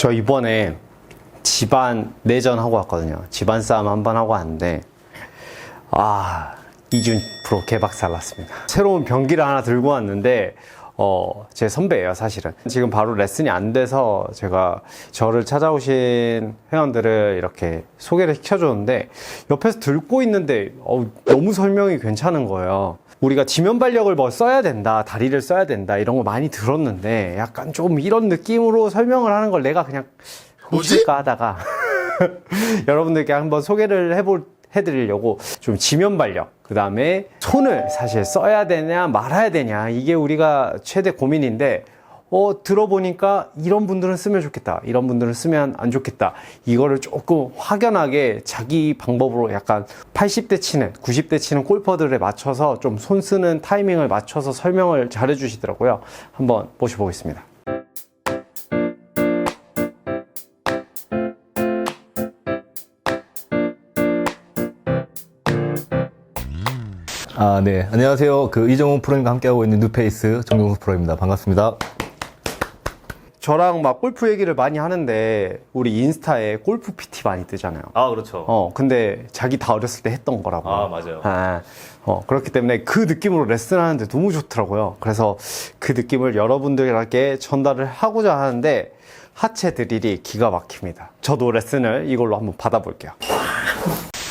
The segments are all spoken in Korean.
저 이번에 집안 내전 하고 왔거든요. 집안 싸움 한 번 하고 왔는데, 아, 이준 프로 개박살 났습니다. 새로운 병기를 하나 들고 왔는데, 어, 제 선배예요, 사실은. 지금 바로 레슨이 안 돼서 제가 저를 찾아오신 회원들을 이렇게 소개를 시켜줬는데, 옆에서 들고 있는데, 어, 너무 설명이 괜찮은 거예요. 우리가 지면 발력을 뭐 써야 된다, 다리를 써야 된다, 이런 거 많이 들었는데, 약간 좀 이런 느낌으로 설명을 하는 걸 내가 그냥? 웃을까 하다가 여러분들께 한번 소개를 해볼 해드리려고 좀 지면 발력 그 다음에 손을 사실 써야 되냐 말아야 되냐 이게 우리가 최대 고민인데 어 들어보니까 이런 분들은 쓰면 좋겠다 이런 분들은 쓰면 안 좋겠다 이거를 조금 확연하게 자기 방법으로 약간 80대 치는 90대 치는 골퍼들에 맞춰서 좀 손 쓰는 타이밍을 맞춰서 설명을 잘 해주시더라고요 한번 모셔보겠습니다 아, 네. 안녕하세요. 그 이정훈 프로님과 함께하고 있는 뉴페이스 정용수 프로입니다. 반갑습니다. 저랑 막 골프 얘기를 많이 하는데 우리 인스타에 골프 PT 많이 뜨잖아요. 아, 그렇죠. 어, 근데 자기 다 어렸을 때 했던 거라고. 아, 맞아요. 아, 어, 그렇기 때문에 그 느낌으로 레슨하는데 너무 좋더라고요. 그래서 그 느낌을 여러분들에게 전달을 하고자 하는데 하체 드릴이 기가 막힙니다. 저도 레슨을 이걸로 한번 받아볼게요.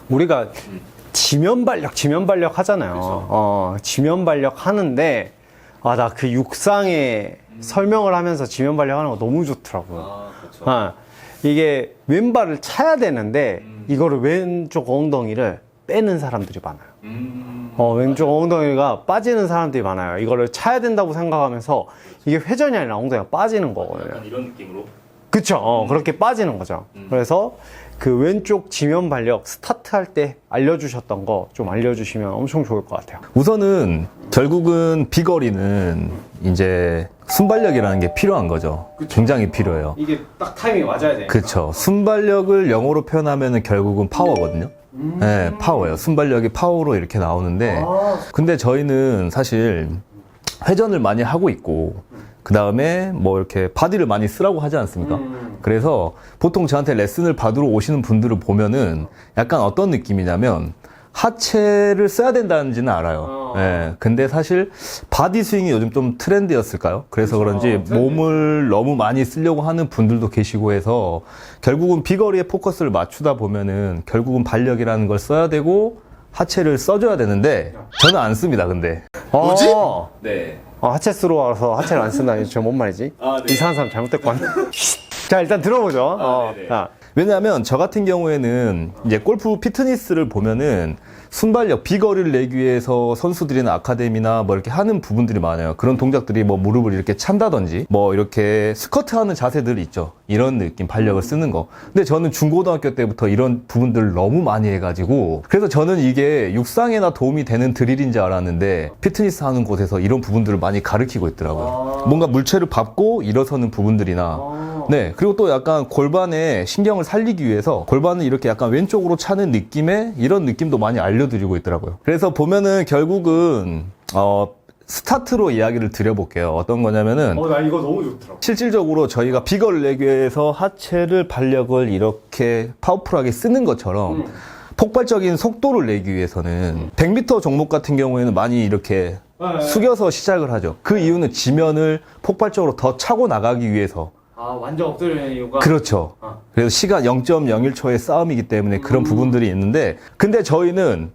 우리가 지면 발력, 지면 발력 하잖아요. 어, 지면 발력 하는데, 아, 나 그 육상에 설명을 하면서 지면 발력 하는 거 너무 좋더라고요. 아, 그렇죠. 아, 이게 왼발을 차야 되는데, 이거를 왼쪽 엉덩이를 빼는 사람들이 많아요. 음. 어, 왼쪽 엉덩이가 빠지는 사람들이 많아요. 이거를 차야 된다고 생각하면서, 이게 회전이 아니라 엉덩이가 빠지는 거거든요. 이런 느낌으로. 그쵸. 어, 그렇게 빠지는 거죠. 그래서 그 왼쪽 지면 발력 스타트 할 때 알려주셨던 거 좀 알려주시면 엄청 좋을 것 같아요. 우선은 결국은 비거리는 이제 순발력이라는 게 필요한 거죠. 굉장히 필요해요. 이게 딱 타이밍 맞아야 돼. 그쵸. 순발력을 영어로 표현하면 결국은 파워거든요. 네, 파워예요. 순발력이 파워로 이렇게 나오는데, 근데 저희는 사실 회전을 많이 하고 있고, 그 다음에 뭐 이렇게 바디를 많이 쓰라고 하지 않습니까? 그래서 보통 저한테 레슨을 받으러 오시는 분들을 보면은 약간 어떤 느낌이냐면, 하체를 써야 된다는지는 알아요. 어. 예. 근데 사실 바디 스윙이 요즘 좀 트렌드였을까요? 그래서 그런지 트렌드. 몸을 너무 많이 쓰려고 하는 분들도 계시고 해서 결국은 비거리에 포커스를 맞추다 보면은 결국은 발력이라는 걸 써야 되고 하체를 써줘야 되는데 저는 안 씁니다. 근데 뭐지? 어, 네. 어, 하체 쓰러 와서 하체를 안 쓴다니 저뭔 말이지? 아, 네. 이상한 사람 잘못됐구나. 자, 일단 들어보죠. 어, 네네. 자, 왜냐하면 저 같은 경우에는 이제 골프 피트니스를 보면은 순발력 비거리를 내기 위해서 선수들이나 아카데미나 뭐 이렇게 하는 부분들이 많아요. 그런 동작들이 뭐 무릎을 이렇게 찬다든지 뭐 이렇게 스쿼트 하는 자세들이 있죠. 이런 느낌 발력을 쓰는 거. 근데 저는 중고등학교 때부터 이런 부분들을 너무 많이 해가지고 그래서 저는 이게 육상에나 도움이 되는 드릴인 줄 알았는데 피트니스 하는 곳에서 이런 부분들을 많이 가르치고 있더라고요. 뭔가 물체를 밟고 일어서는 부분들이나 네, 그리고 또 약간 골반에 신경을 살리기 위해서 골반을 이렇게 약간 왼쪽으로 차는 느낌의 이런 느낌도 많이 알려드리고 있더라고요. 그래서 보면은 결국은, 어, 스타트로 이야기를 드려볼게요. 어떤 거냐면은, 어, 나 이거 너무 좋더라고. 실질적으로 저희가 비거를 내기 위해서 하체를 발력을 이렇게 파워풀하게 쓰는 것처럼 폭발적인 속도를 내기 위해서는 100m 종목 같은 경우에는 많이 이렇게 네. 숙여서 시작을 하죠. 그 이유는 지면을 폭발적으로 더 차고 나가기 위해서 아, 완전 엎드리는 이유가. 그렇죠. 어. 그래서 시간 0.01초의 싸움이기 때문에 그런 부분들이 있는데, 근데 저희는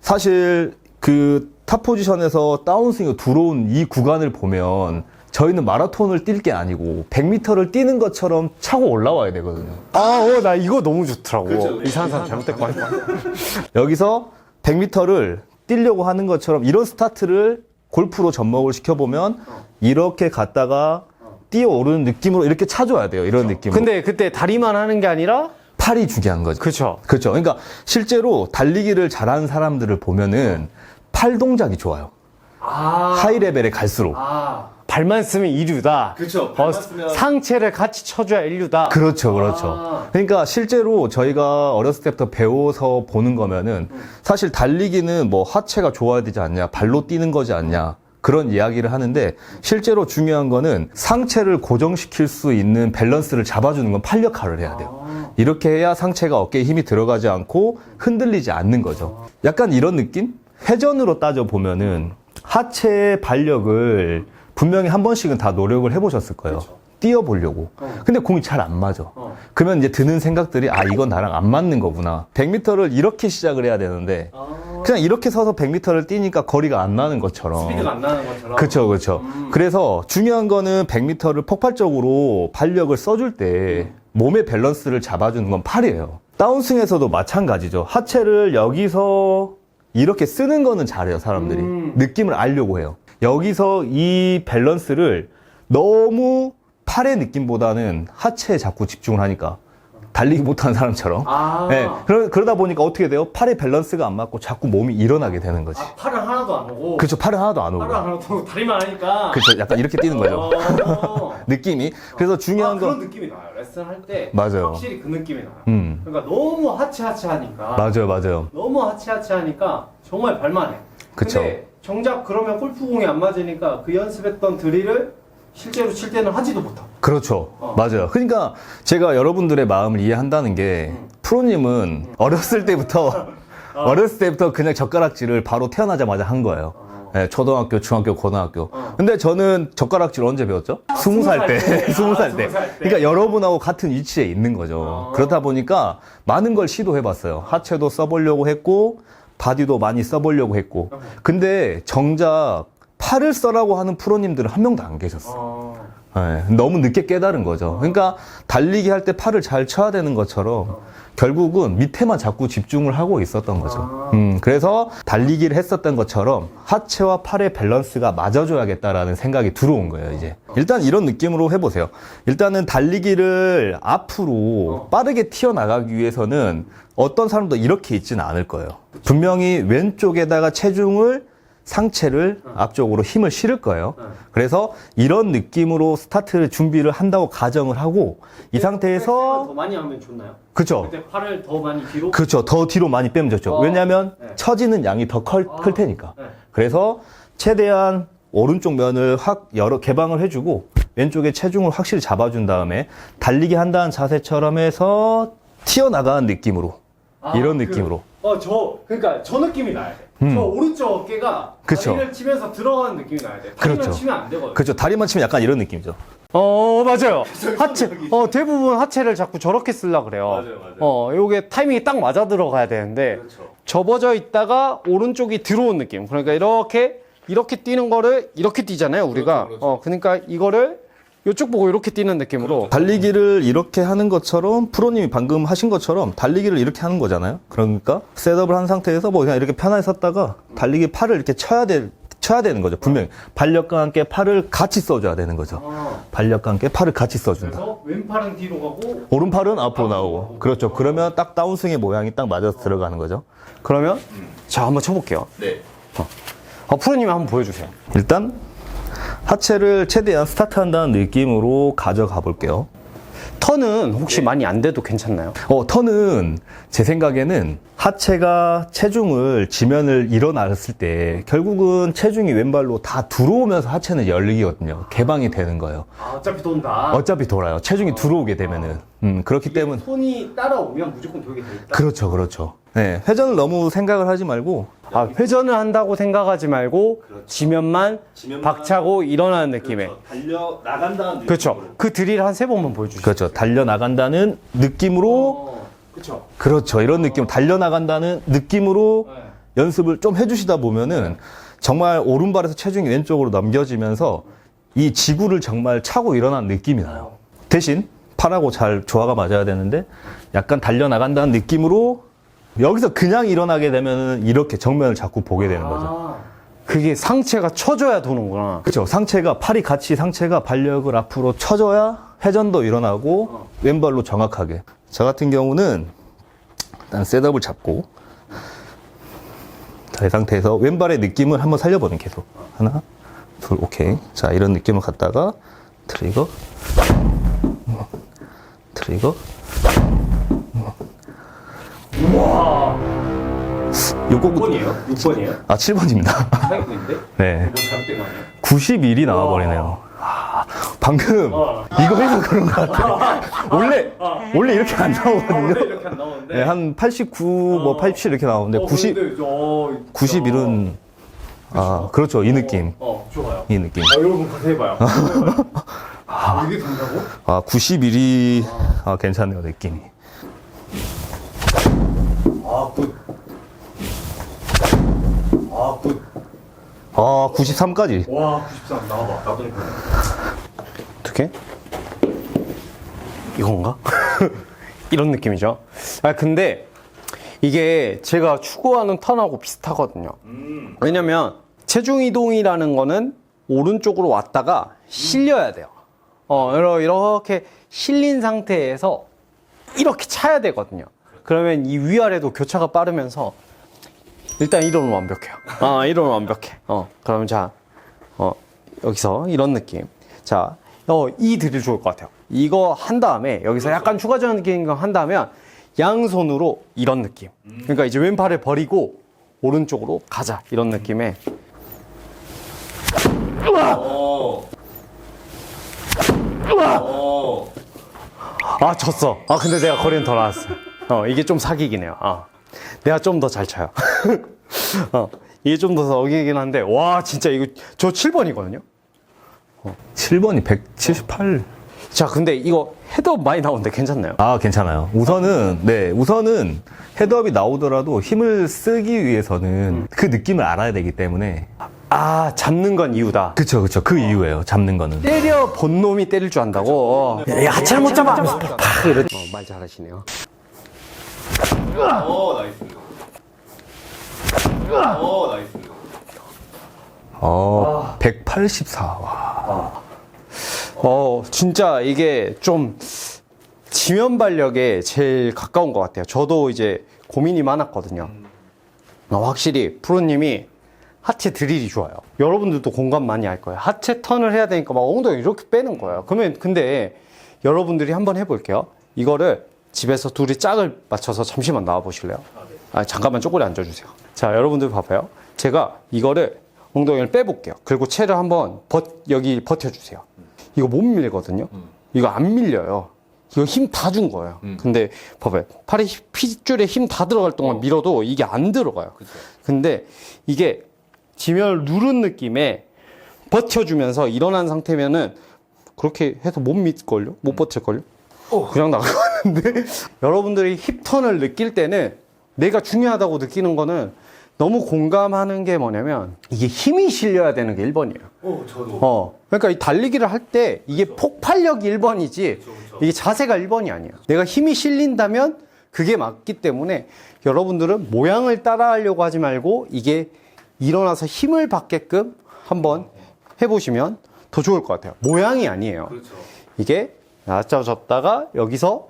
사실 그 탑 포지션에서 다운스윙으로 들어온 이 구간을 보면 저희는 마라톤을 뛸 게 아니고 100m를 뛰는 것처럼 차고 올라와야 되거든요. 아, 어, 나 이거 너무 좋더라고. 그렇죠. 이상한 사람 잘못됐구나. 여기서 100m를 뛰려고 하는 것처럼 이런 스타트를 골프로 접목을 시켜보면 이렇게 갔다가 뛰어오르는 느낌으로 이렇게 차줘야 돼요. 이런 느낌으로. 근데 그때 다리만 하는 게 아니라, 팔이 중요한 거죠. 그쵸. 그렇죠. 그러니까 실제로 달리기를 잘하는 사람들을 보면은 팔 동작이 좋아요. 아. 하이 레벨에 갈수록. 아, 발만 쓰면 이류다. 그쵸, 어, 발만 쓰면- 상체를 같이 쳐줘야 인류다. 그렇죠, 그렇죠. 아. 그러니까 실제로 저희가 어렸을 때부터 배워서 보는 거면은 사실 달리기는 뭐 하체가 좋아야 되지 않냐, 발로 뛰는 거지 않냐. 그런 이야기를 하는데 실제로 중요한 거는 상체를 고정시킬 수 있는 밸런스를 잡아주는 건 팔력화를 해야 돼요. 이렇게 해야 상체가 어깨에 힘이 들어가지 않고 흔들리지 않는 거죠. 약간 이런 느낌? 회전으로 따져 보면은 하체의 발력을 분명히 한 번씩은 다 노력을 해보셨을 거예요. 뛰어보려고. 근데 공이 잘 안 맞아. 어. 그러면 이제 드는 생각들이 아 이건 나랑 안 맞는 거구나. 100m를 이렇게 시작을 해야 되는데 그냥 이렇게 서서 100m를 뛰니까 거리가 안 나는 것처럼. 스피드가 안 나는 것처럼. 그쵸, 그쵸. 그래서 중요한 거는 100m를 폭발적으로 발력을 써줄 때 몸의 밸런스를 잡아주는 건 팔이에요. 다운스윙에서도 마찬가지죠. 하체를 여기서 이렇게 쓰는 거는 잘해요, 사람들이. 음. 느낌을 알려고 해요. 여기서 이 밸런스를 너무 팔의 느낌보다는 하체에 자꾸 집중을 하니까. 달리기 못하는 사람처럼. 아. 네, 그러, 그러다 보니까 어떻게 돼요? 팔의 밸런스가 안 맞고 자꾸 몸이 일어나게 되는 거지. 아, 팔은 하나도 안 오고. 그쵸, 팔은 하나도 안 오고. 팔은 하나도 오고 다리만 하니까. 그쵸, 약간 이렇게 뛰는 거죠. 어. 느낌이. 그래서 아, 중요한 그런 건 느낌이 나요. 레슨 할 때. 맞아요. 확실히 그 느낌이 나요. 음. 그러니까 너무 하체 하니까. 맞아요, 맞아요. 너무 하체 하니까 정말 발만 해. 그쵸. 근데 정작 그러면 골프공이 안 맞으니까 그 연습했던 드릴을 실제로 칠 때는 하지도 못하고. 그렇죠. 어. 맞아요. 그러니까 제가 여러분들의 마음을 이해한다는 게 음. 프로님은 어렸을 때부터 어렸을 때부터 그냥 젓가락질을 바로 태어나자마자 한 거예요. 어. 네, 초등학교, 중학교, 고등학교. 어. 근데 저는 젓가락질 언제 배웠죠? 스무 살 때. 때. 스무 살 아, 때. 스무 살 때. 그러니까 여러분하고 같은 위치에 있는 거죠. 어. 그렇다 보니까 많은 걸 시도해봤어요. 하체도 써보려고 했고, 바디도 많이 써보려고 했고. 어. 근데 정작 팔을 써라고 하는 프로님들은 한 명도 안 계셨어요. 어. 네, 너무 늦게 깨달은 거죠. 그러니까 달리기 할 때 팔을 잘 쳐야 되는 것처럼 결국은 밑에만 자꾸 집중을 하고 있었던 거죠. 아. 음, 그래서 달리기를 했었던 것처럼 하체와 팔의 밸런스가 맞아줘야겠다라는 생각이 들어온 거예요, 이제. 일단 이런 느낌으로 해보세요. 일단은 달리기를 앞으로 빠르게 튀어나가기 위해서는 어떤 사람도 이렇게 있지는 않을 거예요. 분명히 왼쪽에다가 체중을 상체를 앞쪽으로 힘을 실을 거예요. 응. 그래서 이런 느낌으로 스타트를 준비를 한다고 가정을 하고 이더 상태에서 많이 하면 좋나요? 그쵸 그때 팔을 더 많이 뒤로. 그쵸 더 뒤로 많이 빼면 좋죠 어. 왜냐하면 네. 처지는 양이 더 클 아. 테니까 네. 그래서 최대한 오른쪽 면을 확 열어 개방을 해주고 왼쪽에 체중을 확실히 잡아준 다음에 달리기 한다는 자세처럼 해서 튀어나가는 느낌으로 아, 이런 그, 느낌으로 어, 저, 그러니까 저 느낌이 나야 돼. 음. 저 오른쪽 어깨가 그쵸. 다리를 치면서 들어가는 느낌이 나야 돼. 다리만 그렇죠. 치면 안 되거든. 그렇죠 다리만 치면 약간 이런 느낌이죠 어, 맞아요. 하체, 어, 대부분 하체를 자꾸 저렇게 쓰려 그래요. 맞아요, 맞아요. 어, 요게 타이밍이 딱 맞아 들어가야 되는데, 그렇죠. 접어져 있다가 오른쪽이 들어온 느낌. 그러니까 이렇게, 이렇게 뛰는 거를 이렇게 뛰잖아요, 우리가. 그렇죠, 그렇죠. 어, 그러니까 이거를 이쪽 보고 이렇게 뛰는 느낌으로. 달리기를 이렇게 하는 것처럼 프로님이 방금 하신 것처럼 달리기를 이렇게 하는 거잖아요. 그러니까 셋업을 한 상태에서 뭐 그냥 이렇게 편하게 섰다가 달리기 팔을 이렇게 쳐야 될 쳐야 되는 거죠. 분명히 발력과 함께 팔을 같이 써줘야 되는 거죠. 어, 발력과 함께 팔을 같이 써준다. 그래서 왼팔은 뒤로 가고, 오른팔은 앞으로 나오고 그렇죠. 그러면 딱 다운스윙의 모양이 딱 맞아서 들어가는 거죠. 그러면, 자, 한번 쳐볼게요. 네. 어, 프로님이 한번 보여주세요. 일단 하체를 최대한 스타트한다는 느낌으로 가져가 볼게요. 턴은 혹시 많이 안 돼도 괜찮나요? 어, 턴은 제 생각에는 하체가 체중을 지면을 일어났을 때 결국은 체중이 왼발로 다 들어오면서 하체는 열리거든요. 개방이 되는 거예요. 아, 어차피 돈다. 어차피 돌아요. 체중이 들어오게 되면은. 음, 그렇기 때문에. 손이 따라오면 무조건 돌게 돼 있다. 그렇죠, 그렇죠. 네, 회전을 너무 생각을 하지 말고. 아, 회전을 한다고 생각하지 말고 지면만, 지면만 박차고 일어나는 느낌에. 달려 나간다는 그렇죠. 그 드릴 한 세 번만 보여주시죠. 그렇죠. 달려 나간다는 느낌으로. 어, 그렇죠. 그렇죠. 이런 느낌. 달려 나간다는 느낌으로 네. 연습을 좀 해주시다 보면은 정말 오른발에서 체중이 왼쪽으로 넘겨지면서 이 지구를 정말 차고 일어난 느낌이 나요. 대신 팔하고 잘 조화가 맞아야 되는데 약간 달려 나간다는 느낌으로 여기서 그냥 일어나게 되면은 이렇게 정면을 자꾸 보게 되는 거죠. 아, 그게 상체가 쳐줘야 도는구나. 그렇죠. 상체가 팔이 같이 상체가 발력을 앞으로 쳐줘야 회전도 일어나고 왼발로 정확하게. 저 같은 경우는 일단 셋업을 잡고 자, 이 상태에서 왼발의 느낌을 한번 살려보는 계속. 하나, 둘, 오케이. 자, 이런 느낌을 갖다가 트리거, 트리거. 요거 6번이에요? 6번이에요? 아 7번입니다. 사기꾼인데? 네. 뭐 잘못된 거 아니에요? 91이 나와버리네요. 아, 방금 어. 이거 해서 그런 것 같아요. 원래 원래 이렇게 안 나오거든요. 이렇게 안 나오는데 네, 한 89, 뭐 87 이렇게 나오는데 90 91은 아 그렇죠 이 느낌 어 좋아요 이 느낌. 아, 여러분 가서 해봐요 이게 된다고? 아 91이 아 괜찮네요 느낌이. 아 굿 아 굿 아 93까지. 와, 93 나와봐. 나도 해볼래. 어떻게? 이건가? 이런 느낌이죠. 아, 근데 이게 제가 추구하는 턴하고 비슷하거든요. 왜냐면 체중 이동이라는 거는 오른쪽으로 왔다가 실려야 돼요. 어, 이렇게 실린 상태에서 이렇게 차야 되거든요. 그러면 이 위아래도 교차가 빠르면서 일단 이론은 완벽해요. 아, 이론은 완벽해. 어, 그러면 자, 어, 여기서 이런 느낌. 자, 어, 이 드릴 좋을 것 같아요. 이거 한 다음에 여기서 약간 추가적인 느낌 한 다음에 양손으로 이런 느낌. 그러니까 이제 왼팔을 버리고 오른쪽으로 가자. 이런 느낌에. 아, 졌어. 아, 근데 내가 거리는 더 나왔어. 어, 이게 좀 사기긴 해요. 아, 내가 좀 더 잘 쳐요. 어, 이게 좀더 사기긴 한데, 와, 진짜 이거, 저 7번이거든요? 7번이 178. 자, 근데 이거 헤드업 많이 나오는데 괜찮나요? 아 괜찮아요. 우선은 네 우선은 헤드업이 나오더라도 힘을 쓰기 위해서는 그 느낌을 알아야 되기 때문에 아, 잡는 건 이유다. 그쵸 그쵸 그 이유예요. 잡는 거는. 때려 본 놈이 때릴 줄 안다고. 야, 하체를 못 잡아! 하면서 팍! 이러 어, 말 잘하시네요. 어 184. 와. 어, 진짜 이게 좀 지면 발력에 제일 가까운 것 같아요. 저도 이제 고민이 많았거든요. 어, 확실히 프로님이 하체 드릴이 좋아요. 여러분들도 공감 많이 할 거예요. 하체 턴을 해야 되니까 막 엉덩이 이렇게 빼는 거예요. 그러면 근데 여러분들이 한번 해볼게요. 이거를 집에서 둘이 짝을 맞춰서 잠시만 나와 보실래요? 아, 잠깐만 쪼그려 앉아주세요. 자, 여러분들 봐봐요. 제가 이거를 엉덩이를 빼볼게요. 그리고 채를 한번 버, 여기 버텨주세요. 이거 못 밀거든요. 이거 안 밀려요. 이거 힘 다 준 거예요. 근데 봐봐요. 팔에 히- 핏줄에 힘 다 들어갈 동안 밀어도 이게 안 들어가요. 근데 이게 지면을 누른 느낌에 버텨주면서 일어난 상태면은 그렇게 해서 못 믿걸요? 못 버틸걸요? 그냥 나가 는데 여러분들이 힙턴을 느낄 때는 내가 중요하다고 느끼는 거는 너무 공감하는 게 뭐냐면 이게 힘이 실려야 되는 게 1번이에요. 어, 저도. 어. 그러니까 이 달리기를 할 때 이게 폭발력이 1번이지 이게 자세가 1번이 아니야. 내가 힘이 실린다면 그게 맞기 때문에 여러분들은 모양을 따라하려고 하지 말고 이게 일어나서 힘을 받게끔 한번 해보시면 더 좋을 것 같아요. 모양이 아니에요. 그렇죠. 이게 낮춰졌다가 여기서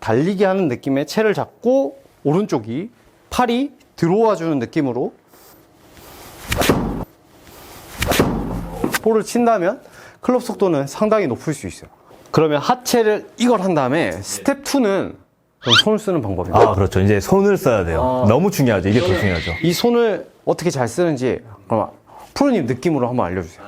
달리기 하는 느낌의 채를 잡고 오른쪽이 팔이 들어와 주는 느낌으로 볼을 친다면 클럽 속도는 상당히 높을 수 있어요. 그러면 하체를 이걸 한 다음에 스텝 2는 손을 쓰는 방법입니다. 아 그렇죠. 이제 손을 써야 돼요. 너무 중요하죠. 이게 더 중요하죠. 이 손을 어떻게 잘 쓰는지 그럼 프로님 느낌으로 한번 알려주세요.